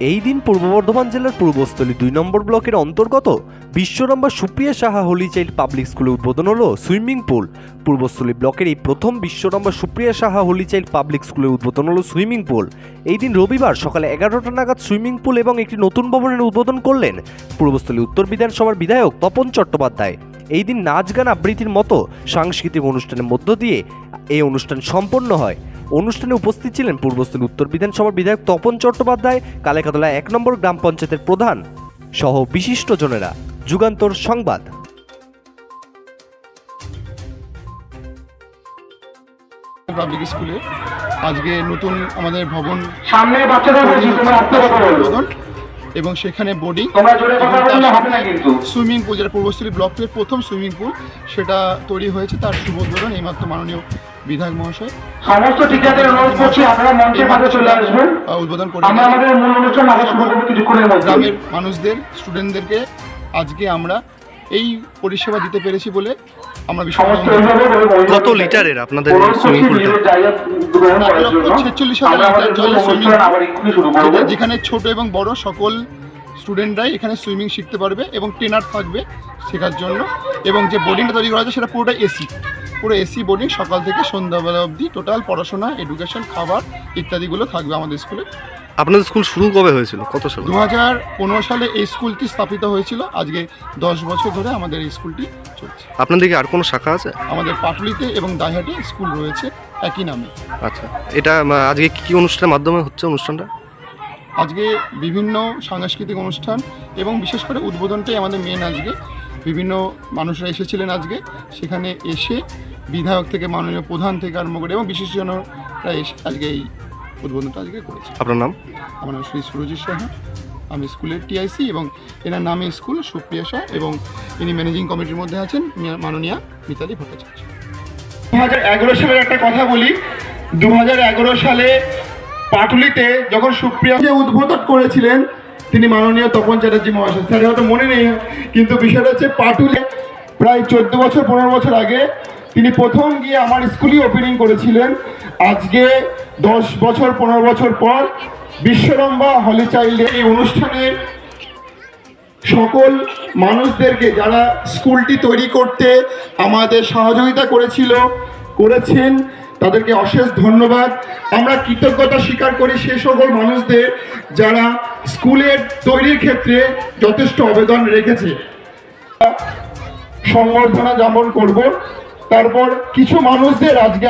এই দিন পূর্ব বর্ধমান জেলার পূর্বস্থলী দুই নম্বর ব্লকের অন্তর্গত Biswarambha Supriya Saha holy child public স্কুলে উদ্বোধন হলো সুইমিং পুল। পূর্বস্থলী ব্লকের এই প্রথম Biswarambha Supriya Saha holy child public স্কুলে উদ্বোধন হলো সুইমিং পুল। এই দিন রবিবার সকালে এগারোটা নাগাদ সুইমিং পুল এবং একটি নতুন ভবনের উদ্বোধন করলেন পূর্বস্থলী উত্তর বিধানসভার বিধায়ক তপন চট্টোপাধ্যায়। এই দিন নাচ গান আবৃত্তির মতো সাংস্কৃতিক অনুষ্ঠানের মধ্য দিয়ে এই অনুষ্ঠান সম্পন্ন হয়। অনুষ্ঠানে উপস্থিত ছিলেন পূর্বস্থলী উত্তর বিধানসভার বিধায়ক তপন চট্টোপাধ্যায় কালেকাতলা এক নম্বর গ্রাম পঞ্চায়েতের প্রধান সহ বিশিষ্ট বিশিষ্টজনেরা যুগান্তর সংবাদ। পাবলিক স্কুলে আজকে নতুন আমাদের ভবন সামনে এবং সেখানে বোর্ডিং তোমরা জোরে কথা বললে হবে না কিন্তু। সুইমিং পুল যেটা পূর্বস্থলী ব্লকের প্রথম সুইমিং পুল সেটা তৈরি হয়েছে তার শুভ উদ্বোধন এইমাত্র মাননীয় বিধায়ক মহাশয়। সমস্ত টিচারদের অনুরোধ করছি আপনারা মঞ্চের পাশে চলে আসবেন। উদ্বোধন করে আমরা আমাদের মূল অনুষ্ঠান আগে শুরু করব কিছুক্ষণের মধ্যে। গ্রামের মানুষদের স্টুডেন্টদেরকে আজকে আমরা এই পরিষেবা দিতে পেরেছি বলে আমরা কত লিটারের আপনাদের সুইমিং পুলটা? ছেচল্লিশ হাজার লিটার সুইমিং যেখানে ছোট এবং বড় সকল স্টুডেন্টরাই এখানে সুইমিং শিখতে পারবে এবং ট্রেনার থাকবে শেখার জন্য এবং যে বোর্ডিংটা তৈরি করা আছে সেটা পুরোটা এসি পুরো এসি বোর্ডিং সকাল থেকে সন্ধ্যাবেলা অবধি টোটাল পড়াশোনা এডুকেশন খাবার ইত্যাদিগুলো থাকবে আমাদের স্কুলে আপনাদের স্কুল শুরু কবে হয়েছিল? কত সালে? দু হাজার পনেরো সালে এই স্কুলটি স্থাপিত হয়েছিল। আজকে দশ বছর ধরে আমাদের এই স্কুলটি চলছে। আপনাদের কি আর কোনো শাখা আছে? আমাদের পাটুলিতে এবং দাইহাটে স্কুল রয়েছে একই নামে। আচ্ছা এটা আহ, আজকে কি কি অনুষ্ঠানের মাধ্যমে হচ্ছে অনুষ্ঠানটা? আজকে বিভিন্ন সাংস্কৃতিক অনুষ্ঠান এবং বিশেষ করে উদ্বোধনটাই আমাদের মেন আজকে। বিভিন্ন মানুষরা এসেছিলেন আজকে। সেখানে এসে বিধায়ক থেকে মাননীয় প্রধান থেকে আরম্ভ করে এবং বিশেষজনরা এসে আজকে এই উদ্বোধনটা আজকে করেছে। আপনার নাম? আমার নাম শ্রী সুরজিৎ সাহা। আমি স্কুলের টিআইসি এবং এনার নামে স্কুল সুপ্রিয়া শাহ এবং ইনি ম্যানেজিং কমিটির মধ্যে আছেন মাননীয়া মিতালি ভট্টাচার্য। দু হাজার এগারো সালের একটা কথা বলি। দু হাজার এগারো সালে পাটুলিতে যখন সুপ্রিয়া যে উদ্বোধন করেছিলেন তিনি মাননীয় তপন চ্যাটার্জি মহাশয়। স্যার হয়তো মনে নেই, কিন্তু বিষয়টা হচ্ছে পাটুলি প্রায় চোদ্দ বছর, পনেরো বছর আগে তিনি প্রথম গিয়ে আমার স্কুলই ওপেনিং করেছিলেন। আজকে দশ বছর, পনেরো বছর পর বিশ্বরম্বা হলি চাইল্ডের এই অনুষ্ঠানে সকল মানুষদেরকে যারা স্কুলটি তৈরি করতে আমাদের সহযোগিতা করেছিল, করেছেন তাদেরকে অশেষ ধন্যবাদ। আমরা কৃতজ্ঞতা স্বীকার করি সে সকল মানুষদের যারা স্কুলের তৈরির ক্ষেত্রে যথেষ্ট অবদান রেখেছে। সংবর্ধনা যেমন করব। তারপর কিছু মানুষদের আজকে